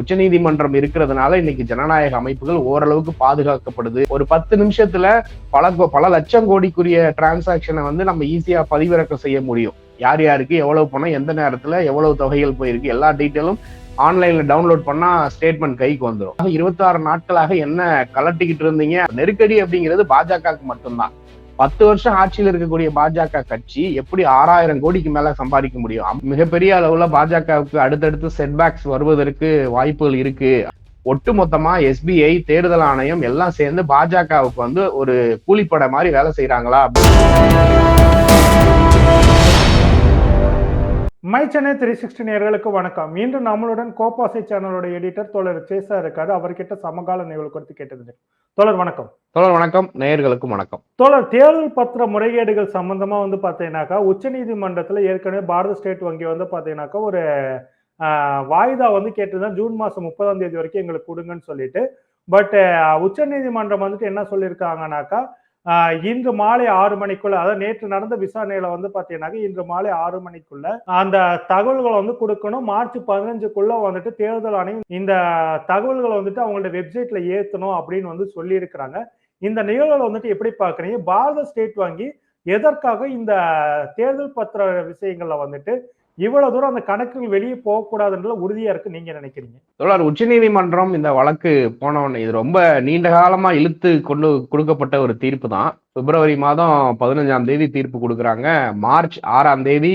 உச்சநீதிமன்றம் இருக்கிறதுனால இன்னைக்கு ஜனநாயக அமைப்புகள் ஓரளவுக்கு பாதுகாக்கப்படுது. ஒரு பத்து நிமிஷத்துல பல பல லட்சம் கோடிக்குரிய டிரான்சாக்ஷனை வந்து நம்ம ஈஸியா பதிவிறக்கம் செய்ய முடியும். யார் யாருக்கு எவ்வளவு பணம் எந்த நேரத்துல எவ்வளவு தொகைகள் போயிருக்கு எல்லா டீட்டெயிலும் ஆன்லைன்ல டவுன்லோட் பண்ணா ஸ்டேட்மெண்ட் கைக்கு வந்துடும் இருபத்தாறு நாட்களாக என்ன கலட்டிக்கிட்டு இருந்தீங்க? நெருக்கடி அப்படிங்கிறது பாஜகவுக்கு மட்டும்தான். பத்து வருஷம் ஆட்சியில் இருக்கக்கூடிய பாஜக கட்சி எப்படி ஆறாயிரம் கோடிக்கு மேல சம்பாதிக்க முடியும்? மிகப்பெரிய அளவுல பாஜகவுக்கு அடுத்தடுத்து செட்பேக்ஸ் வருவதற்கு வாய்ப்புகள் இருக்கு. ஒட்டுமொத்தமா எஸ்பிஐ தேர்தல் ஆணையம் எல்லாம் சேர்ந்து பாஜகவுக்கு வந்து ஒரு கூலிப்படை மாதிரி வேலை செய்யறாங்களா மை சென்னை த்ரீ சிக்ஸ்டி நேர்களுக்கு வணக்கம். இன்று நம்மளுடன் கோபாசை சேனலோட எடிட்டர் தோழர் சேசா இருக்காரு. அவர்கிட்ட சமகால நிகழ்வு குறித்து கேட்டது தோழர் வணக்கம். தொடர் வணக்கம். நேயர்களுக்கும் வணக்கம். தோழர் தேர்தல் பத்திர முறைகேடுகள் சம்பந்தமா வந்து பாத்தீங்கன்னாக்கா உச்சநீதிமன்றத்துல ஏற்கனவே பாரத ஸ்டேட் வங்கி வந்து பாத்தீங்கன்னாக்கா ஒரு வாய்தா வந்து கேட்டுதான் ஜூன் மாசம் முப்பதாம் தேதி வரைக்கும் எங்களுக்கு கொடுங்கன்னு சொல்லிட்டு. பட் உச்சநீதிமன்றம் வந்துட்டு என்ன சொல்லியிருக்காங்கனாக்கா இன்று மாலை ஆறு மணிக்குள்ள அதாவது நேற்று நடந்த விசாரணையில வந்து பாத்தீங்கன்னாக்க இன்று மாலை ஆறு மணிக்குள்ள அந்த தகவல்களை வந்து கொடுக்கணும். மார்ச் பதினஞ்சுக்குள்ள வந்துட்டு தேர்தல் ஆணையம் இந்த தகவல்களை வந்துட்டு அவங்களோட வெப்சைட்ல ஏத்தணும் அப்படின்னு வந்து சொல்லியிருக்கிறாங்க. இந்த நிகழ்வுகளை வந்துட்டு எப்படி பாக்குறீங்க? பாரத ஸ்டேட் வங்கி எதற்காக இந்த தேர்தல் பத்திர விஷயங்கள்ல வந்துட்டு இவ்வளவு தூரம் அந்த கணக்குகள் வெளியே போகக்கூடாதுன்ற உறுதியா இருக்கு நீங்க நினைக்கிறீங்க? தொடர் உச்சநீதிமன்றம் இந்த வழக்கு போனவொடனே இது ரொம்ப நீண்ட காலமா இழுத்து கொண்டு கொடுக்கப்பட்ட ஒரு தீர்ப்பு தான் பிப்ரவரி மாதம் பதினஞ்சாம் தேதி தீர்ப்பு கொடுக்குறாங்க. மார்ச் ஆறாம் தேதி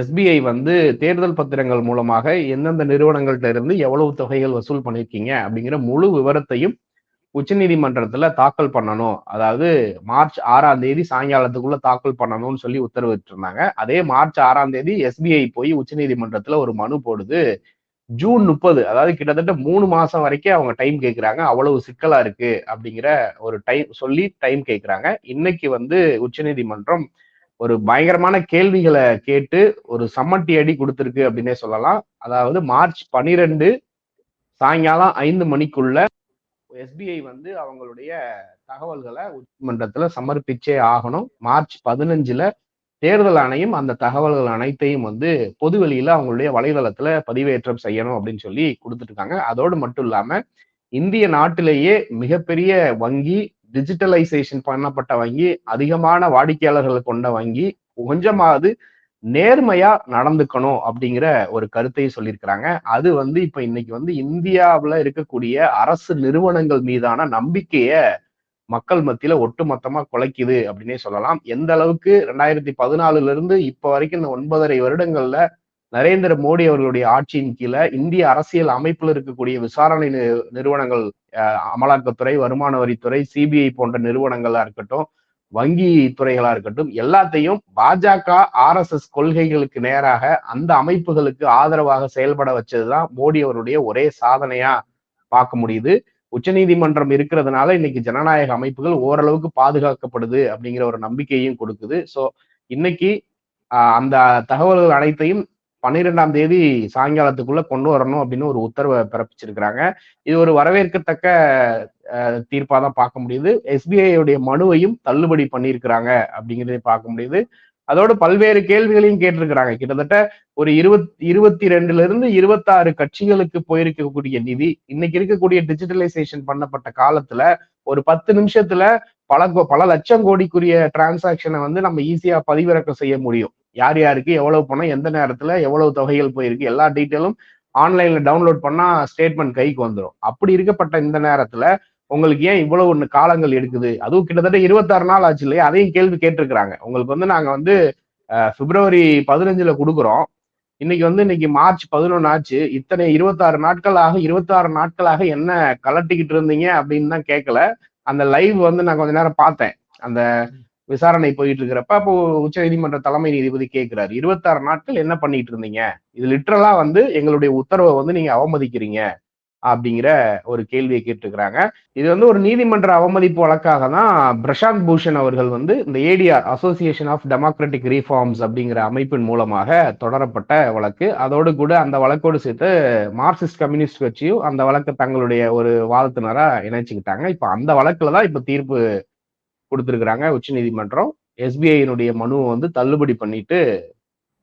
எஸ்பிஐ வந்து தேர்தல் பத்திரங்கள் மூலமாக எந்தெந்த நிறுவனங்கள்ட்ட இருந்து எவ்வளவு தொகைகள் வசூல் பண்ணியிருக்கீங்க அப்படிங்கிற முழு விவரத்தையும் உச்சநீதிமன்றத்தில் தாக்கல் பண்ணணும். அதாவது மார்ச் ஆறாம் தேதி சாயங்காலத்துக்குள்ள தாக்கல் பண்ணணும்னு சொல்லி உத்தரவிட்டு இருந்தாங்க அதே மார்ச் ஆறாம் தேதி எஸ்பிஐ போய் உச்சநீதிமன்றத்துல ஒரு மனு போடுது. ஜூன் முப்பது அதாவது கிட்டத்தட்ட மூணு மாசம் வரைக்கும் அவங்க டைம் கேட்குறாங்க அவ்வளவு சிக்கலா இருக்கு அப்படிங்கிற ஒரு டைம் சொல்லி டைம் கேட்குறாங்க இன்னைக்கு வந்து உச்சநீதிமன்றம் ஒரு பயங்கரமான கேள்விகளை கேட்டு ஒரு சம்மட்டி அடி கொடுத்துருக்கு அப்படின்னே சொல்லலாம். அதாவது மார்ச் பனிரெண்டு சாயங்காலம் ஐந்து மணிக்குள்ள எஸ்பிஐ வந்து அவங்களுடைய தகவல்களை உச்சமன்றத்தில் சமர்ப்பிச்சே ஆகணும். மார்ச் பதினஞ்சுல தேர்தல் ஆணையம் அந்த தகவல்கள் அனைத்தையும் வந்து பொதுவெளியில் அவங்களுடைய வலைதளத்துல பதிவேற்றம் செய்யணும் அப்படின்னு சொல்லி கொடுத்துட்டு இருக்காங்க அதோடு மட்டும் இல்லாம இந்திய நாட்டிலேயே மிகப்பெரிய வங்கி டிஜிட்டலைசேஷன் பண்ணப்பட்ட வங்கி அதிகமான வாடிக்கையாளர்களை கொண்ட வங்கி கொஞ்சமாவது நேர்மையா நடந்துக்கணும் அப்படிங்கிற ஒரு கருத்தை சொல்லியிருக்கிறாங்க. அது வந்து இப்ப இன்னைக்கு வந்து இந்தியாவில் இருக்கக்கூடிய அரசு நிறுவனங்கள் மீதான நம்பிக்கைய மக்கள் மத்தியில ஒட்டுமொத்தமா குலைக்குது அப்படின்னே சொல்லலாம். எந்த அளவுக்கு ரெண்டாயிரத்தி பதினாலுல இருந்து இப்ப வரைக்கும் இந்த ஒன்பதரை வருடங்கள்ல நரேந்திர மோடி அவர்களுடைய ஆட்சியின் கீழே இந்திய அரசியல் அமைப்புல இருக்கக்கூடிய விசாரணை நிறுவனங்கள் அமலாக்கத்துறை வருமான வரித்துறை சிபிஐ போன்ற நிறுவனங்களா இருக்கட்டும் வங்கி துறைகளா இருக்கட்டும் எல்லாத்தையும் பாஜக ஆர்எஸ்எஸ் கொள்கைகளுக்கு நேராக அந்த அமைப்புகளுக்கு ஆதரவாக செயல்பட வச்சதுதான் மோடி அவருடைய ஒரே சாதனையா பார்க்க முடியுது. உச்சநீதிமன்றம் இருக்கிறதுனால இன்னைக்கு ஜனநாயக அமைப்புகள் ஓரளவுக்கு பாதுகாக்கப்படுது அப்படிங்கிற ஒரு நம்பிக்கையும் கொடுக்குது. சோ இன்னைக்கு ஆஹ், அந்த தகவல்கள் அனைத்தையும் பன்னிரெண்டாம் தேதி சாயங்காலத்துக்குள்ள கொண்டு வரணும் அப்படின்னு ஒரு உத்தரவை பிறப்பிச்சிருக்கிறாங்க. இது ஒரு வரவேற்கத்தக்க தீர்ப்பா தான் பார்க்க முடியுது. எஸ்பிஐயுடைய மனுவையும் தள்ளுபடி பண்ணியிருக்கிறாங்க அப்படிங்கிறதையும் பார்க்க முடியுது. அதோட பல்வேறு கேள்விகளையும் கேட்டிருக்கிறாங்க. கிட்டத்தட்ட ஒரு இருபத் இருபத்தி ரெண்டுல இருந்து இருபத்தாறு கட்சிகளுக்கு போயிருக்கக்கூடிய நிதி இன்னைக்கு இருக்கக்கூடிய டிஜிட்டலைசேஷன் பண்ணப்பட்ட காலத்துல ஒரு பத்து நிமிஷத்துல பல கோ- பல லட்சம் கோடிக்குரிய டிரான்சாக்ஷனை வந்து நம்ம ஈஸியா பதிவிறக்கம் செய்ய முடியும். யார் யாருக்கு எவ்வளவு பணம் எந்த நேரத்துல எவ்வளவு தொகைகள் போயிருக்கு எல்லா டீட்டெயிலும் ஆன்லைன்ல டவுன்லோட் பண்ணா ஸ்டேட்மெண்ட் கைக்கு வந்துடும் அப்படி இருக்கப்பட்ட இந்த நேரத்துல உங்களுக்கு ஏன் இவ்வளவு ஒன்று காலங்கள் எடுக்குது? அதுவும் கிட்டத்தட்ட இருபத்தாறு நாள் ஆச்சு இல்லையா? அதையும் கேள்வி கேட்டிருக்கிறாங்க. உங்களுக்கு வந்து நாங்க வந்து பிப்ரவரி பதினஞ்சுல கொடுக்குறோம். இன்னைக்கு வந்து இன்னைக்கு மார்ச் பதினொன்னு ஆச்சு. இத்தனை இருபத்தாறு நாட்களாக இருபத்தாறு நாட்களாக என்ன கலட்டிக்கிட்டு இருந்தீங்க அப்படின்னு தான் கேட்கல அந்த லைவ் வந்து நான் கொஞ்ச நேரம் பார்த்தேன். அந்த விசாரணை போயிட்டு இருக்கிறப்ப அப்போ உச்ச நீதிமன்ற தலைமை நீதிபதி கேட்கிறாரு இருபத்தாறு நாட்கள் என்ன பண்ணிட்டு இருந்தீங்க? இது லிட்டரலா வந்து எங்களுடைய உத்தரவை வந்து நீங்க அவமதிக்கிறீங்க. அப்படிங்கிற ஒரு கேள்வியை கேட்டிருக்கிறாங்க. இது வந்து ஒரு நீதிமன்ற அவமதிப்பு வழக்காக தான் பிரசாந்த் பூஷன் அவர்கள் வந்து இந்த ADR association of democratic reforms அப்படிங்கிற அமைப்பின் மூலமாக தொடரப்பட்ட வழக்கு. அதோடு கூட அந்த வழக்கோடு சேர்த்து மார்க்சிஸ்ட் கம்யூனிஸ்ட் கட்சியும் அந்த வழக்கை தங்களுடைய ஒரு வாதத்தினரா இணைச்சுக்கிட்டாங்க. இப்போ அந்த வழக்குல தான் இப்போ தீர்ப்பு கொடுத்திருக்கிறாங்க உச்சநீதிமன்றம். எஸ்பிஐனுடைய மனுவை வந்து தள்ளுபடி பண்ணிட்டு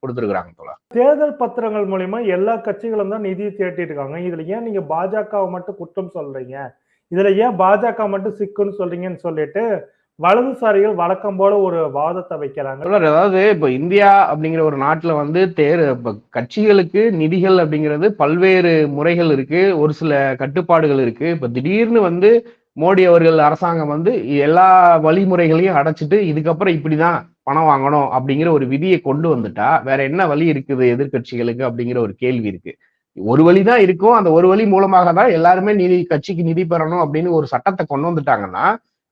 கொடுத்துருக்காங்க தோழா தேர்தல் பத்திரங்கள் மூலியமா எல்லா கட்சிகளும் தான் நிதி திரட்டிட்டு இருக்காங்க. இதுல ஏன் நீங்க பாஜகவை மட்டும் குற்றம் சொல்றீங்க? இதுல ஏன் பாஜக மட்டும் சிக்குன்னு சொல்றீங்கன்னு சொல்லிட்டு வலதுசாரிகள் வழக்கம் போல ஒரு வாதத்தை வைக்கிறாங்க. அதாவது இப்ப இந்தியா அப்படிங்கிற ஒரு நாட்டுல வந்து தேர் இப்ப கட்சிகளுக்கு நிதிகள் அப்படிங்கிறது பல்வேறு முறைகள் இருக்கு. ஒரு சில கட்டுப்பாடுகள் இருக்கு. இப்ப திடீர்னு வந்து மோடி அவர்கள் அரசாங்கம் வந்து எல்லா வழிமுறைகளையும் அடைச்சிட்டு இதுக்கப்புறம் இப்படிதான் பணம் வாங்கணும் அப்படிங்கிற ஒரு விதியை கொண்டு வந்துட்டா வேற என்ன வழி இருக்குது எதிர்கட்சிகளுக்கு அப்படிங்கிற ஒரு கேள்வி இருக்கு. ஒரு வழி தான் இருக்கும். அந்த ஒரு வழி மூலமாக தான் எல்லாருமே நிதி கட்சிக்கு நிதி பெறணும் அப்படின்னு ஒரு சட்டத்தை கொண்டு வந்துட்டாங்கன்னா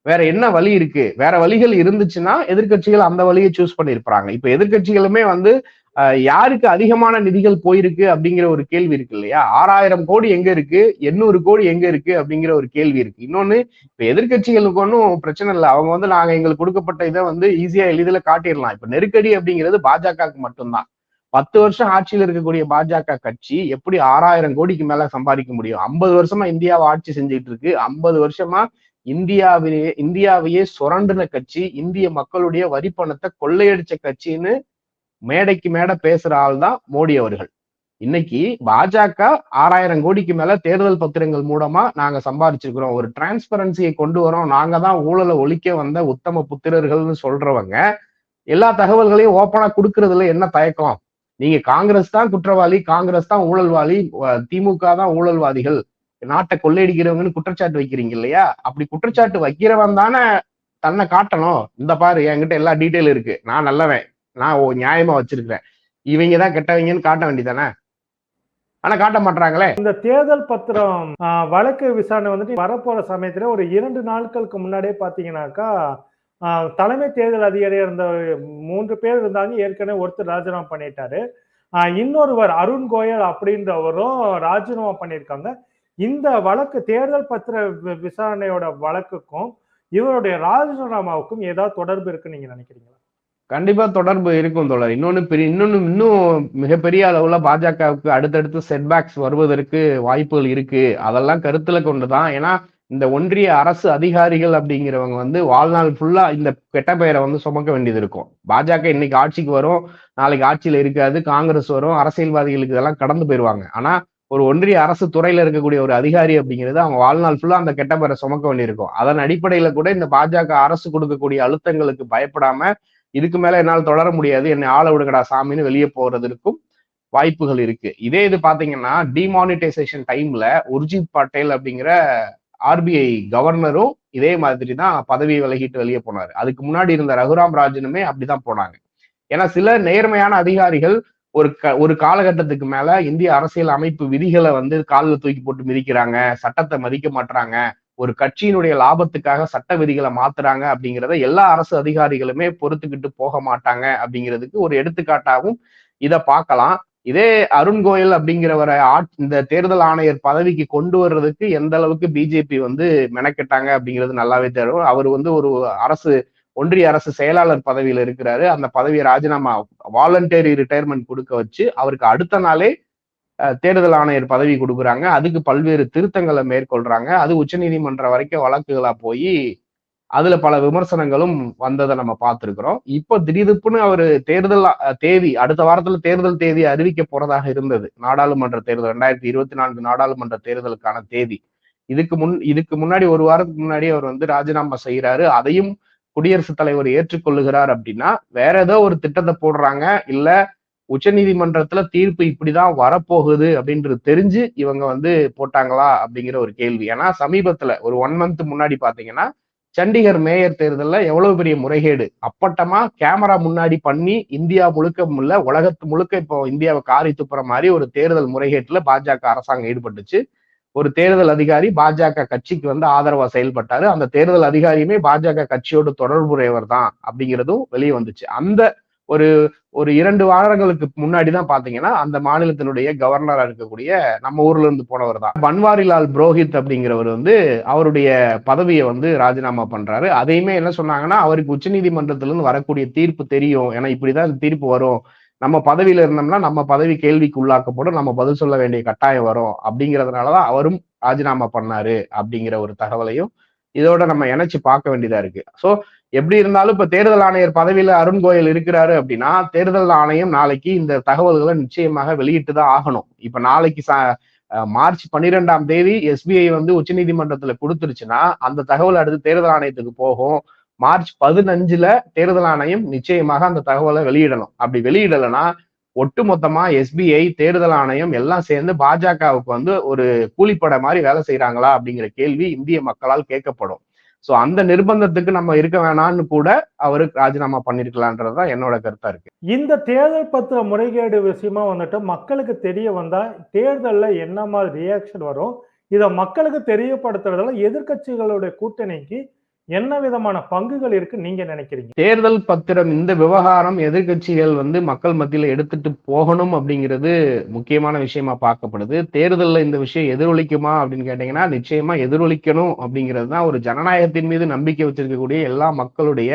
வேற என்ன வழி இருக்கு? வேற வழிகள் இருந்துச்சுன்னா எதிர்க்கட்சிகள் அந்த வழியை சூஸ் பண்ணியிருப்பாங்க இப்ப எதிர்க்கட்சிகளுமே வந்து யாருக்கு அதிகமான நிதிகள் போயிருக்கு அப்படிங்கிற ஒரு கேள்வி இருக்கு இல்லையா? ஆறாயிரம் கோடி எங்க இருக்கு? எண்ணூறு கோடி எங்க இருக்கு? அப்படிங்கிற ஒரு கேள்வி இருக்கு. இன்னொன்னு இப்ப எதிர்க்கட்சிகளுக்கு ஒன்றும் பிரச்சனை இல்லை. அவங்க வந்து நாங்க எங்களுக்கு கொடுக்கப்பட்ட இதை வந்து ஈஸியா எளிதில் காட்டிடலாம். இப்ப நெருக்கடி அப்படிங்கிறது பாஜகவுக்கு மட்டும்தான். பத்து வருஷம் ஆட்சியில் இருக்கக்கூடிய பாஜக கட்சி எப்படி ஆறாயிரம் கோடிக்கு மேல சம்பாதிக்க முடியும்? ஐம்பது வருஷமா இந்தியாவை ஆட்சி செஞ்சுட்டு இருக்கு. ஐம்பது வருஷமா இந்தியாவிலேயே இந்தியாவையே சுரண்டுன கட்சி இந்திய மக்களுடைய வரி பணத்தை கொள்ளையடிச்ச கட்சின்னு மேடைக்கு மேடை பேசுற ஆள் தான் மோடி அவர்கள். இன்னைக்கு பாஜக ஆறாயிரம் கோடிக்கு மேல தேர்தல் பத்திரங்கள் மூலமா நாங்க சம்பாதிச்சிருக்கிறோம். ஒரு டிரான்ஸ்பரன்சியை கொண்டு வரோம். நாங்க தான் ஊழலை ஒழிக்க வந்த உத்தம புத்திரர்கள்னு சொல்றவங்க எல்லா தகவல்களையும் ஓப்பனா கொடுக்கறதுல என்ன தயக்கம்? நீங்க காங்கிரஸ் தான் குற்றவாளி காங்கிரஸ் தான் ஊழல்வாளி திமுக தான் ஊழல்வாதிகள். நாட்டை கொள்ளையடிக்கிறவங்கன்னு குற்றச்சாட்டு வைக்கிறீங்க இல்லையா? அப்படி குற்றச்சாட்டு வைக்கிறவன் தானே தன்னை காட்டணும். இந்த பாரு என்கிட்ட எல்லா டீட்டெயில் இருக்கு. நான் நல்லவன். நான் நியாயமா வச்சிருக்கிறேன். இவங்க தான் கெட்டவங்கன்னு காட்ட வேண்டியதானே? ஆனா காட்ட மாட்டாங்களே இந்த தேர்தல் பத்திரம் ஆஹ், வழக்கு விசாரணை வந்துட்டு வரப்போற சமயத்துல ஒரு இரண்டு நாட்களுக்கு முன்னாடியே பாத்தீங்கன்னாக்கா ஆஹ், தலைமை தேர்தல் அதிகாரியா இருந்த மூன்று பேர் இருந்தாங்க. ஏற்கனவே ஒருத்தர் ராஜினாமா பண்ணிட்டாரு. இன்னொருவர் அருண் கோயல் அப்படின்றவரும் ராஜினாமா பண்ணியிருக்காங்க. இந்த வழக்கு தேர்தல் பத்திர வி- விசாரணையோட வழக்குக்கும் இவருடைய ராஜினாமாவுக்கும் ஏதாவது தொடர்பு இருக்குன்னு நீங்க நினைக்கிறீங்களா? கண்டிப்பா தொடர்பு இருக்கும் தொடர் இன்னொன்னு பெரிய இன்னொன்னு இன்னும் மிகப்பெரிய அளவுல பாஜகவுக்கு அடுத்தடுத்து செட்பேக்ஸ் வருவதற்கு வாய்ப்புகள் இருக்கு. அதெல்லாம் கருத்துல கொண்டுதான். ஏன்னா இந்த ஒன்றிய அரசு அதிகாரிகள் அப்படிங்கிறவங்க வந்து வாழ்நாள் ஃபுல்லா இந்த கெட்ட பெயரை வந்து சுமக்க வேண்டியது இருக்கும். பாஜக இன்னைக்கு ஆட்சிக்கு வரும் நாளைக்கு ஆட்சியில இருக்காது காங்கிரஸ் வரும் அரசியல்வாதிகளுக்கு இதெல்லாம் கடந்து போயிருவாங்க. ஆனா ஒரு ஒன்றிய அரசு துறையில இருக்கக்கூடிய ஒரு அதிகாரி அப்படிங்கிறது அவங்க வாழ்நாள் ஃபுல்லா அந்த கெட்ட பெயரை சுமக்க வேண்டியிருக்கும். அதன் அடிப்படையில கூட இந்த பாஜக அரசு கொடுக்கக்கூடிய அழுத்தங்களுக்கு பயப்படாம இதுக்கு மேல என்னால் தொடர முடியாது. என்னை ஆள விடுங்கடா சாமின்னு வெளியே போறதற்கும் வாய்ப்புகள் இருக்கு. இதே இது பாத்தீங்கன்னா டிமானிட்டைசேஷன் டைம்ல உர்ஜித் பட்டேல் அப்படிங்கிற ஆர்பிஐ கவர்னரும் இதே மாதிரி தான் பதவியை விலகிட்டு வெளியே போனாரு. அதுக்கு முன்னாடி இருந்த ரகுராம் ராஜனுமே அப்படிதான் போனாங்க. ஏன்னா சில நேர்மையான அதிகாரிகள் ஒரு க ஒரு காலகட்டத்துக்கு மேல இந்திய அரசியல் அமைப்பு விதிகளை வந்து காலில் தூக்கி போட்டு மிதிக்கிறாங்க சட்டத்தை மதிக்க மாட்டாங்க ஒரு கட்சியினுடைய லாபத்துக்காக சட்ட விதிகளை மாத்துறாங்க அப்படிங்கிறத எல்லா அரசு அதிகாரிகளுமே பொறுத்துக்கிட்டு போக மாட்டாங்க அப்படிங்கிறதுக்கு ஒரு எடுத்துக்காட்டாகவும் இதை பார்க்கலாம். இதே அருண் கோயல் அப்படிங்கிறவரை ஆட்- இந்த தேர்தல் ஆணையர் பதவிக்கு கொண்டு வர்றதுக்கு எந்த அளவுக்கு பிஜேபி வந்து மெனக்கெட்டாங்க அப்படிங்கிறது நல்லாவே தெரியும். அவர் வந்து ஒரு அரசு ஒன்றிய அரசு செயலாளர் பதவியில இருக்கிறாரு. அந்த பதவியை ராஜினாமா வாலண்டரி ரிட்டையர்மெண்ட் கொடுக்க வச்சு அவருக்கு அடுத்த நாளே தேடுதல் தேர்தல் ஆணையர் பதவி கொடுக்குறாங்க. அதுக்கு பல்வேறு திருத்தங்களை மேற்கொள்றாங்க. அது உச்சநீதிமன்றம் வரைக்கும் வழக்குகளா போய் அதுல பல விமர்சனங்களும் வந்ததை நம்ம பார்த்துருக்குறோம். இப்போ திடீர்ப்புன்னு அவர் தேர்தல் தேதி அடுத்த வாரத்துல தேர்தல் தேதி அறிவிக்க போறதாக இருந்தது. நாடாளுமன்ற தேர்தல் ரெண்டாயிரத்தி இருபத்தி நான்கு நாடாளுமன்ற தேர்தலுக்கான தேதி. இதுக்கு முன் இதுக்கு முன்னாடி ஒரு வாரத்துக்கு முன்னாடி அவர் வந்து ராஜினாமா செய்யறாரு அதையும் குடியரசுத் தலைவர் ஏற்றுக்கொள்ளுகிறார் அப்படின்னா வேற ஏதோ ஒரு திட்டத்தை போடுறாங்க. இல்ல உச்சநீதிமன்றத்துல தீர்ப்பு இப்படிதான் வரப்போகுது அப்படின்றது தெரிஞ்சு இவங்க வந்து போட்டாங்களா அப்படிங்கிற ஒரு கேள்வி. ஏன்னா சமீபத்துல ஒரு ஒன் மந்த் முன்னாடி பாத்தீங்கன்னா சண்டிகர் மேயர் தேர்தலில் எவ்வளவு பெரிய முறைகேடு? அப்பட்டமா கேமரா முன்னாடி பண்ணி இந்தியா முழுக்க முள்ள உலகத்து முழுக்க இப்போ இந்தியாவை காரி துப்புற மாதிரி ஒரு தேர்தல் முறைகேட்டுல பாஜக அரசாங்கம் ஈடுபட்டுச்சு. ஒரு தேர்தல் அதிகாரி பாஜக கட்சிக்கு வந்து ஆதரவா செயல்பட்டாரு. அந்த தேர்தல் அதிகாரியுமே பாஜக கட்சியோட தொடர்புடையவர் தான் அப்படிங்கிறதும் வெளியே வந்துச்சு. அந்த ஒரு ஒரு இரண்டு வாரங்களுக்கு முன்னாடி தான் பாத்தீங்கன்னா அந்த மாநிலத்தினுடைய கவர்னரா இருக்கக்கூடிய நம்ம ஊர்ல இருந்து போனவர் தான். பன்வாரிலால் புரோஹித் அப்படிங்கிறவர் வந்து அவருடைய பதவியை வந்து ராஜினாமா பண்றாரு. அதையுமே என்ன சொன்னாங்கன்னா அவருக்கு உச்சநீதிமன்றத்துல இருந்து வரக்கூடிய தீர்ப்பு தெரியும். ஏன்னா இப்படிதான் இந்த தீர்ப்பு வரும். நம்ம பதவியில இருந்தோம்னா நம்ம பதவி கேள்விக்கு உள்ளாக்கப்படும் நம்ம பதில் சொல்ல வேண்டிய கட்டாயம் வரும். அப்படிங்கிறதுனாலதான் அவரும் ராஜினாமா பண்ணாரு அப்படிங்கிற ஒரு தகவலையும் இதோட நம்ம இணைச்சு பார்க்க வேண்டியதா இருக்கு. சோ எப்படி இருந்தாலும் இப்ப தேர்தல் ஆணையர் பதவியில அருண் கோயல் இருக்கிறாரு அப்படின்னா தேர்தல் ஆணையம் நாளைக்கு இந்த தகவல்களை நிச்சயமாக வெளியிட்டு தான் ஆகணும். இப்ப நாளைக்கு மார்ச் பன்னிரெண்டாம் தேதி எஸ்பிஐ வந்து உச்சநீதிமன்றத்துல கொடுத்துருச்சுன்னா அந்த தகவல் அடுத்து தேர்தல் ஆணையத்துக்கு போகும். மார்ச் பதினஞ்சுல தேர்தல் ஆணையம் நிச்சயமாக அந்த தகவலை வெளியிடணும். அப்படி வெளியிடலைன்னா ஒட்டுமொத்தமா எஸ்பிஐ தேர்தல் ஆணையம் எல்லாம் சேர்ந்து பாஜகவுக்கு வந்து ஒரு கூலிப்படை மாதிரி வேலை செய்யறாங்களா அப்படிங்கிற கேள்வி இந்திய மக்களால் கேட்கப்படும். சோ அந்த நிர்பந்தத்துக்கு நம்ம இருக்க வேணாம்னு கூட அவரு ராஜினாமா பண்ணிருக்கலான்றதுதான் என்னோட கருத்தா இருக்கு. இந்த தேர்தல் பத்திர முறைகேடு விஷயமா வந்துட்டு மக்களுக்கு தெரிய வந்தா தேர்தல்ல என்ன மாதிரி ரியாக்ஷன் வரும் இதை மக்களுக்கு தெரியப்படுத்துறதுல எதிர்க்கட்சிகளுடைய கூட்டணிக்கு என்ன விதமான பங்குகள் இருக்கு நீங்க நினைக்கிறீங்க? தேர்தல் பத்திரம் இந்த விவகாரம் எதிர்க்கட்சிகள் வந்து மக்கள் மத்தியில எடுத்துட்டு போகணும் அப்படிங்கிறது முக்கியமான விஷயமா பார்க்கப்படுது. தேர்தலில் இந்த விஷயம் எதிரொலிக்குமா அப்படின்னு கேட்டீங்கன்னா நிச்சயமா எதிரொலிக்கணும் அப்படிங்கிறது தான் ஒரு ஜனநாயகத்தின் மீது நம்பிக்கை வச்சிருக்கக்கூடிய எல்லா மக்களுடைய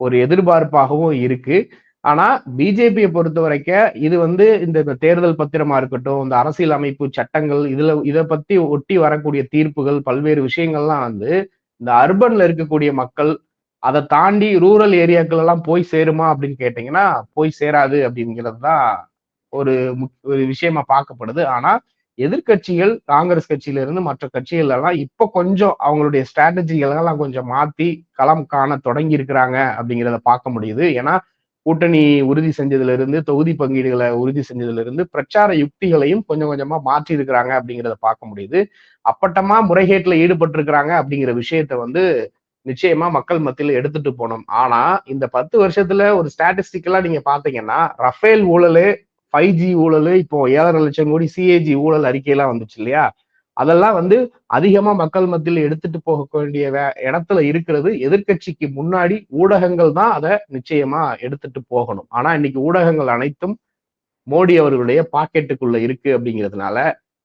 ஒரு எதிர்பார்ப்பாகவும் இருக்கு. ஆனா பிஜேபியை பொறுத்த வரைக்கும் இது வந்து இந்த இந்த தேர்தல் பத்திரமா இருக்கட்டும் இந்த அரசியல் அமைப்பு சட்டங்கள் இதுல இதை பத்தி ஒட்டி வரக்கூடிய தீர்ப்புகள் பல்வேறு விஷயங்கள்லாம் வந்து இந்த அர்பன்ல இருக்கக்கூடிய மக்கள் அதை தாண்டி ரூரல் ஏரியாக்கள் எல்லாம் போய் சேருமா அப்படின்னு கேட்டீங்கன்னா போய் சேராது அப்படிங்கிறது தான் ஒரு ஒரு விஷயமா பார்க்கப்படுது. ஆனா எதிர்க்கட்சிகள் காங்கிரஸ் கட்சியில இருந்து மற்ற கட்சிகள் எல்லாம் இப்ப கொஞ்சம் அவங்களுடைய ஸ்ட்ராட்டஜிகள் எல்லாம் கொஞ்சம் மாத்தி களம் காண தொடங்கி இருக்கிறாங்க அப்படிங்கிறத பார்க்க முடியுது. ஏன்னா கூட்டணி உறுதி செஞ்சதுல இருந்து தொகுதி பங்கீடுகளை உறுதி செஞ்சதுல இருந்து பிரச்சார யுக்திகளையும் கொஞ்சம் கொஞ்சமா மாற்றி இருக்கிறாங்க அப்படிங்கிறத பார்க்க முடியுது. அப்பட்டமா முறைகேட்டுல ஈடுபட்டு இருக்கிறாங்க அப்படிங்கிற விஷயத்த வந்து நிச்சயமா மக்கள் மத்தியில எடுத்துட்டு போனோம் ஆனா இந்த பத்து வருஷத்துல ஒரு ஸ்டாட்டிஸ்டிக்கெல்லாம் நீங்க பாத்தீங்கன்னா ரஃபேல் ஊழலு ஃபைவ் ஜி ஊழலு இப்போ ஏழரை லட்சம் கோடி சிஏஜி ஊழல் அறிக்கையெல்லாம் வந்துச்சு இல்லையா? அதெல்லாம் வந்து அதிகமா மக்கள் மத்தியில எடுத்துட்டு போக வேண்டிய இடத்துல இருக்கிறது. எதிர்க்கட்சிக்கு முன்னாடி ஊடகங்கள் தான் அதை நிச்சயமா எடுத்துட்டு போகணும். ஆனா இன்னைக்கு ஊடகங்கள் அனைத்தும் மோடி அவர்களுடைய பாக்கெட்டுக்குள்ள இருக்கு அப்படிங்கிறதுனால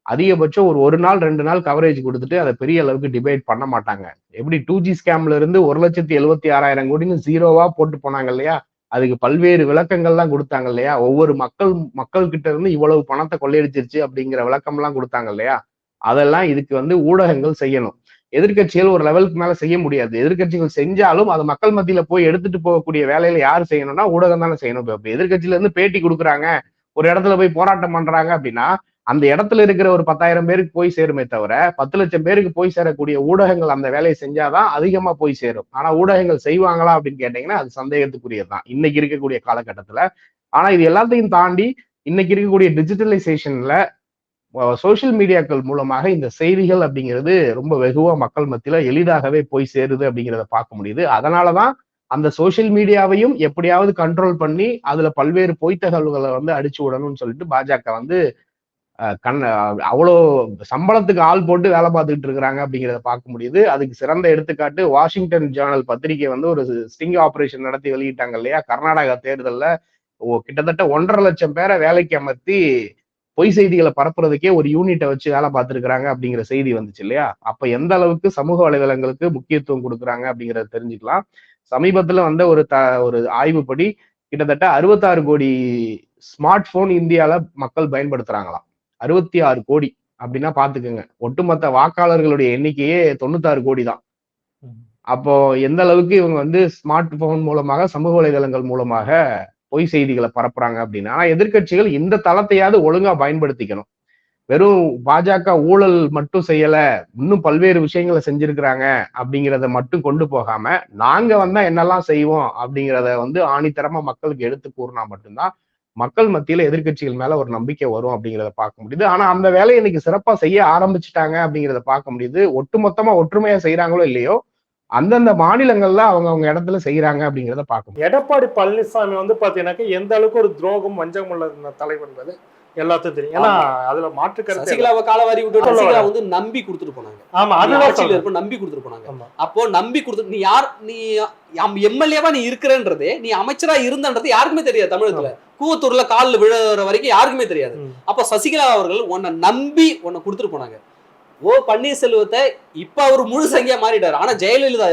அதிகபட்சம் ஒரு ஒரு நாள் ரெண்டு நாள் கவரேஜ் கொடுத்துட்டு அதை பெரிய அளவுக்கு டிபேட் பண்ண மாட்டாங்க. எப்படி டூ ஜி ஸ்கேம்ல இருந்து ஒரு லட்சத்தி எழுபத்தி ஆறாயிரம் கோடின்னு ஜீரோவா போட்டு போனாங்க இல்லையா? அதுக்கு பல்வேறு விளக்கங்கள்லாம் கொடுத்தாங்க இல்லையா? ஒவ்வொரு மக்கள் மக்கள் கிட்ட இருந்து இவ்வளவு பணத்தை கொள்ளையடிச்சிருச்சு அப்படிங்கிற விளக்கம்லாம் கொடுத்தாங்க இல்லையா? அதெல்லாம் இதுக்கு வந்து ஊடகங்கள் செய்யணும். எதிர்க்கட்சிகள் ஒரு லெவலுக்கு மேல செய்ய முடியாது. எதிர்க்கட்சிகள் செஞ்சாலும் அது மக்கள் மத்தியில போய் எடுத்துட்டு போகக்கூடிய வேலையில யார் செய்யணும்னா ஊடகம் தானே செய்யணும். இப்ப எதிர்கட்சியில இருந்து பேட்டி கொடுக்குறாங்க. ஒரு இடத்துல போய் போராட்டம் பண்றாங்க அப்படின்னா அந்த இடத்துல இருக்கிற ஒரு பத்தாயிரம் பேருக்கு போய் சேருமே தவிர பத்து லட்சம் பேருக்கு போய் சேரக்கூடிய ஊடகங்கள் அந்த வேலையை செஞ்சாதான் அதிகமா போய் சேரும். ஆனா ஊடகங்கள் செய்வாங்களா அப்படின்னு கேட்டீங்கன்னா அது சந்தேகத்துக்குரியதுதான். இன்னைக்கு இருக்கக்கூடிய காலகட்டத்துல. ஆனா இது எல்லாத்தையும் தாண்டி இன்னைக்கு இருக்கக்கூடிய டிஜிட்டலைசேஷன்ல சோஷியல் மீடியாக்கள் மூலமாக இந்த செய்திகள் அப்படிங்கிறது ரொம்ப வெகுவா மக்கள் மத்தியில எளிதாகவே போய் சேருது அப்படிங்கிறத பார்க்க முடியுது. அதனாலதான் அந்த சோஷியல் மீடியாவையும் எப்படியாவது கண்ட்ரோல் பண்ணி அதுல பல்வேறு பொய் தகவல்களை வந்து அடிச்சு விடணும்னு சொல்லிட்டு பாஜக வந்து கண் அவ்வளோ சம்பளத்துக்கு ஆள் போட்டு வேலை பார்த்துக்கிட்டு இருக்கிறாங்க அப்படிங்கிறத பார்க்க முடியுது. அதுக்கு சிறந்த எடுத்துக்காட்டு வாஷிங்டன் ஜேர்னல் பத்திரிகை வந்து ஒரு ஸ்டிங் ஆபரேஷன் நடத்தி வெளியிட்டாங்க இல்லையா? கர்நாடகா தேர்தலில் கிட்டத்தட்ட ஒன்றரை லட்சம் பேரை வேலைக்கு அமர்த்தி பொய் செய்திகளை பரப்புறதுக்கே ஒரு யூனிட்டை வச்சு வேலை பார்த்துருக்காங்க அப்படிங்கிற செய்தி வந்துச்சு இல்லையா? அப்ப எந்த அளவுக்கு சமூக வலைதளங்களுக்கு முக்கியத்துவம் கொடுக்குறாங்க அப்படிங்கறத தெரிஞ்சுக்கலாம். சமீபத்துல வந்த ஒரு த ஒரு ஆய்வுப்படி கிட்டத்தட்ட அறுபத்தாறு கோடி ஸ்மார்ட் போன் இந்தியால மக்கள் பயன்படுத்துறாங்களாம். அறுபத்தி ஆறு கோடி அப்படின்னா பாத்துக்கோங்க ஒட்டுமொத்த வாக்காளர்களுடைய எண்ணிக்கையே தொண்ணூத்தாறு கோடி தான். அப்போ எந்த அளவுக்கு இவங்க வந்து ஸ்மார்ட் போன் மூலமாக சமூக வலைதளங்கள் மூலமாக பொய் செய்திகளை பரப்புறாங்க அப்படின்னா ஆனா எதிர்க்கட்சிகள் இந்த தளத்தையாவது ஒழுங்கா பயன்படுத்திக்கணும். வெறும் பாஜக ஊழல் மட்டும் செய்யல இன்னும் பல்வேறு விஷயங்களை செஞ்சிருக்கிறாங்க அப்படிங்கிறத மட்டும் கொண்டு போகாம நாங்க வந்தா என்னெல்லாம் செய்வோம் அப்படிங்கிறத வந்து ஆணித்தரமா மக்களுக்கு எடுத்து கூறினா மட்டும்தான் மக்கள் மத்தியில எதிர்க்கட்சிகள் மேல ஒரு நம்பிக்கை வரும் அப்படிங்கிறத பார்க்க முடியுது. ஆனா அந்த வேலையை இன்னைக்கு சிறப்பா செய்ய ஆரம்பிச்சுட்டாங்க அப்படிங்கிறத பார்க்க முடியுது. ஒட்டுமொத்தமா ஒற்றுமையா செய்யறாங்களோ இல்லையோ அந்தந்த மாநிலங்கள்ல அவங்க அவங்க இடத்துல செய்யறாங்க அப்படிங்கிறத பார்க்க முடியும் எடப்பாடி பழனிசாமி வந்து பாத்தீங்கன்னாக்க எந்த அளவுக்கு ஒரு துரோகம் வஞ்சகம் உள்ள தலைவர் என்பது எல்லாத்துக்கும் தெரியும் ஏன்னா அதுல மாற்று கருத்து. சசிகலாவை காலவாரி விட்டு சசிகலா. வந்து நம்பி கொடுத்துட்டு போனாங்க ஆமா. இருப்ப நம்பி கொடுத்துட்டு போனாங்க. அப்போ நம்பி கொடுத்து நீ யார் நீ எம்எல்ஏவா நீ இருக்கிறன்றதே நீ அமைச்சரா இருந்தன்றது யாருக்குமே தெரியாது தமிழகத்துல கூவத்தூர்ல காலில் விழுற வரைக்கும் யாருக்குமே தெரியாது. அப்ப சசிகலா அவர்கள் உன்னை நம்பி உன்னை கொடுத்துட்டு போனாங்க ஓ பன்னீர்செல்வத்தை இப்ப அவர் முழு சங்கியா மாறிட்டாரு. ஆனா ஜெயலலிதா